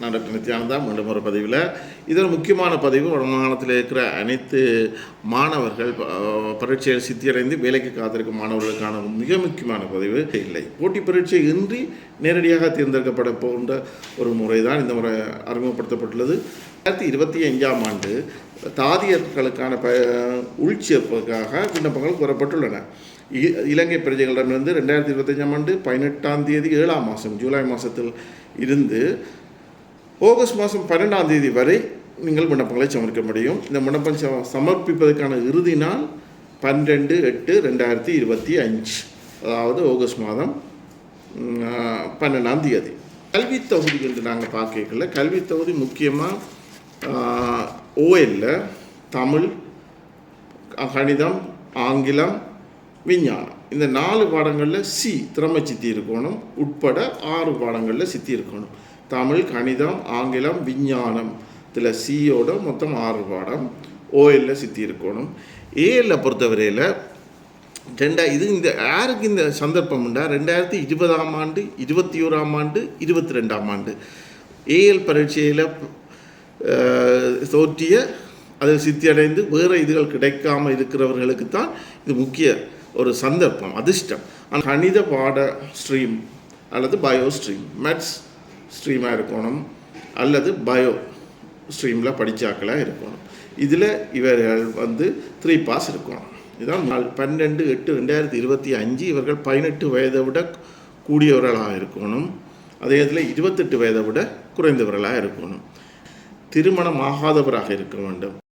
நான் டாக்டர் நித்யானந்தா மீண்டும் ஒரு பதிவில். இது ஒரு முக்கியமான பதிவு. வடமாகாணத்தில் இருக்கிற அனைத்து மாணவர்கள் பரீட்சையில் சித்தியடைந்து வேலைக்கு காத்திருக்கும் மாணவர்களுக்கான மிக முக்கியமான பதிவு. இல்லை. போட்டி பரீட்சை இன்றி நேரடியாக தேர்ந்தெடுக்கப்பட போன்ற ஒரு முறை தான் இந்த முறை அறிமுகப்படுத்தப்பட்டுள்ளது. ரெண்டாயிரத்தி இருபத்தி அஞ்சாம் ஆண்டு தாதியர்களுக்கான ப உள்சேர்ப்புக்காக விண்ணப்பங்கள் கோரப்பட்டுள்ளன. இ- இலங்கை பிரஜைகளிடமிருந்து ரெண்டாயிரத்தி இருபத்தஞ்சாம் ஆண்டு பதினெட்டாம் தேதி ஏழாம் மாதம் ஜூலை மாதத்தில் இருந்து ஆகஸ்ட் மாதம் பன்னெண்டாம் தேதி வரை நீங்கள் விண்ணப்பங்களை சமர்ப்பிக்க முடியும். இந்த விண்ணப்பம் சமர்ப்பிப்பதற்கான இறுதி நாள் பன்னிரெண்டு எட்டு ரெண்டாயிரத்தி இருபத்தி அஞ்சு. அதாவது ஆகஸ்ட் மாதம் பன்னெண்டாம் தேதி. கல்வி தொகுதி என்று நாங்கள் பார்க்கல கல்வி தொகுதி முக்கியமாக ஓஎல்ல தமிழ் கணிதம் ஆங்கிலம் விஞ்ஞானம். இந்த நாலு பாடங்களில் சி திறமை சித்தி இருக்கணும். உட்பட ஆறு பாடங்களில் சித்தி இருக்கணும். தமிழ் கணிதம் ஆங்கிலம் விஞ்ஞானம். இதில் சியோட மொத்தம் ஆறு பாடம். ஓஎல்ல சித்தி இருக்கணும். ஏஎல்ல பொறுத்தவரையில் ரெண்டா இது இந்த யாருக்கு இந்த சந்தர்ப்பம் உண்டா? ரெண்டாயிரத்தி இருபதாம் ஆண்டு இருபத்தி ஓராம் ஆண்டு இருபத்தி ரெண்டாம் ஆண்டு. ஏஎல் பரீட்சையில் தோற்றிய அதில் சித்தியடைந்து வேறு இதுகள் கிடைக்காம இருக்கிறவர்களுக்கு தான் இது முக்கிய ஒரு சந்தர்ப்பம் அதிர்ஷ்டம். ஆனால் கணித பாட ஸ்ட்ரீம் அல்லது பயோ ஸ்ட்ரீம் மேத்ஸ் ஸ்ட்ரீமாக இருக்கணும். அல்லது பயோ ஸ்ட்ரீமில் படித்தாக்களாக இருக்கணும். இதில் இவர்கள் வந்து த்ரீ பாஸ் இருக்கணும். இதான் நாள் பன்னெண்டு எட்டு ரெண்டாயிரத்தி இருபத்தி அஞ்சு இவர்கள் பதினெட்டு வயதை விட கூடியவர்களாக இருக்கணும். அதே இதில் இருபத்தெட்டு வயதை விட குறைந்தவர்களாக இருக்கணும். திருமணம் ஆகாதவராக இருக்க வேண்டும்.